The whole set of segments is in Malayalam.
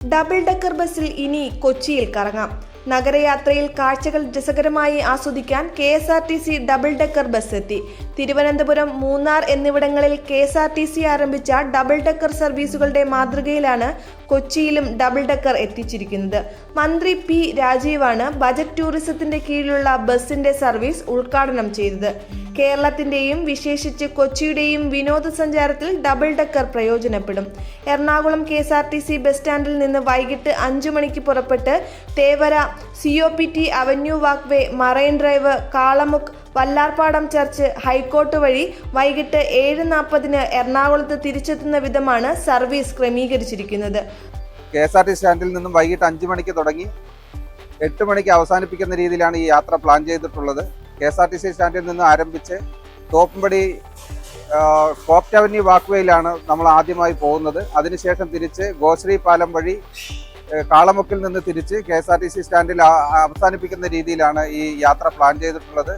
ഡബിൾ ഡെക്കർ ബസ്സിൽ ഇനി കൊച്ചിയിൽ കറങ്ങാം. നഗരയാത്രയിൽ കാഴ്ചകൾ രസകരമായി ആസ്വദിക്കാൻ K S R T C double decker bus എത്തി. തിരുവനന്തപുരം മൂന്നാർ എന്നിവിടങ്ങളിൽ K S R T C ആരംഭിച്ച ഡബിൾ ഡെക്കർ സർവീസുകളുടെ മാതൃകയിലാണ് കൊച്ചിയിലും ഡബിൾ ഡെക്കർ എത്തിച്ചിരിക്കുന്നത്. മന്ത്രി പി രാജീവാണ് ബജറ്റ് ടൂറിസത്തിന്റെ കീഴിലുള്ള ബസിന്റെ സർവീസ് ഉദ്ഘാടനം ചെയ്തത്. കേരളത്തിന്റെയും വിശേഷിച്ച് കൊച്ചിയുടെയും വിനോദസഞ്ചാരത്തിൽ ഡബിൾ ഡെക്കർ പ്രയോജനപ്പെടും. Ernakulam K S R T C bus സ്റ്റാൻഡിൽ നിന്ന് വൈകിട്ട് അഞ്ചു മണിക്ക് പുറപ്പെട്ട് Thevara C O P T avenue walkway marine drive Kalamukku Vallarpadam church high court വഴി വൈകിട്ട് ഏഴ് നാൽപ്പതിന് എറണാകുളത്ത് തിരിച്ചെത്തുന്ന വിധമാണ് സർവീസ് ക്രമീകരിച്ചിരിക്കുന്നത്. കെ എസ് ആർ ടി സ്റ്റാൻഡിൽ നിന്നും വൈകിട്ട് അഞ്ച് മണിക്ക് തുടങ്ങി എട്ട് മണിക്ക് അവസാനിപ്പിക്കുന്ന രീതിയിലാണ് ഈ യാത്ര പ്ലാൻ ചെയ്തിട്ടുള്ളത്. K S R T C സ്റ്റാൻഡിൽ നിന്ന് ആരംഭിച്ച് തോപ്പുംപടി കോപ്റ്റ് അവന്യൂ വാക്വേയിലാണ് നമ്മൾ ആദ്യമായി പോകുന്നത്. അതിനുശേഷം തിരിച്ച് ഗോശ്രീ പാലം വഴി കാളമുക്കിൽ നിന്ന് തിരിച്ച് K S R T C സ്റ്റാൻഡിൽ അവസാനിപ്പിക്കുന്ന രീതിയിലാണ് ഈ യാത്ര പ്ലാൻ ചെയ്തിട്ടുള്ളത്.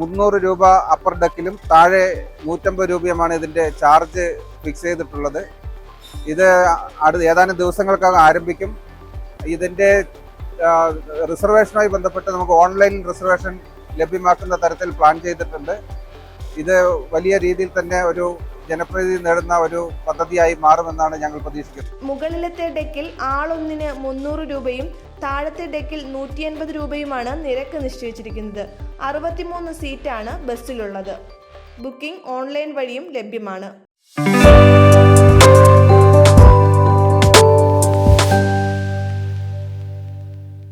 മുന്നൂറ് രൂപ അപ്പർ ഡെക്കിലും താഴെ നൂറ്റമ്പത് രൂപയുമാണ് ഇതിന്റെ ചാർജ് ഫിക്സ് ചെയ്തിട്ടുള്ളത്. ഇത് അടുത്ത ഏതാനും ദിവസങ്ങൾക്കകം ആരംഭിക്കും. ഇതിന്റെ റിസർവേഷനുമായി ബന്ധപ്പെട്ട് നമുക്ക് ഓൺലൈൻ റിസർവേഷൻ ലഭ്യമാക്കുന്ന തരത്തിൽ പ്ലാൻ ചെയ്തിട്ടുണ്ട്. ഇത് വലിയ രീതിയിൽ തന്നെ ഒരു ജനപ്രീതി നേടുന്ന ഒരു പദ്ധതിയായി മാറുമെന്നാണ് ഞങ്ങൾ പ്രതീക്ഷിക്കുന്നത്. മുകളിലത്തെ ഡെക്കിൽ ആളൊന്നിന് മുന്നൂറ് രൂപയും താഴത്തെ ഡെക്കിൽ നൂറ്റി അൻപത് രൂപയുമാണ് നിരക്ക് നിശ്ചയിച്ചിരിക്കുന്നത്. അറുപത്തിമൂന്ന് സീറ്റാണ് ബസ്സിലുള്ളത്. ബുക്കിംഗ് ഓൺലൈൻ വഴിയും ലഭ്യമാണ്.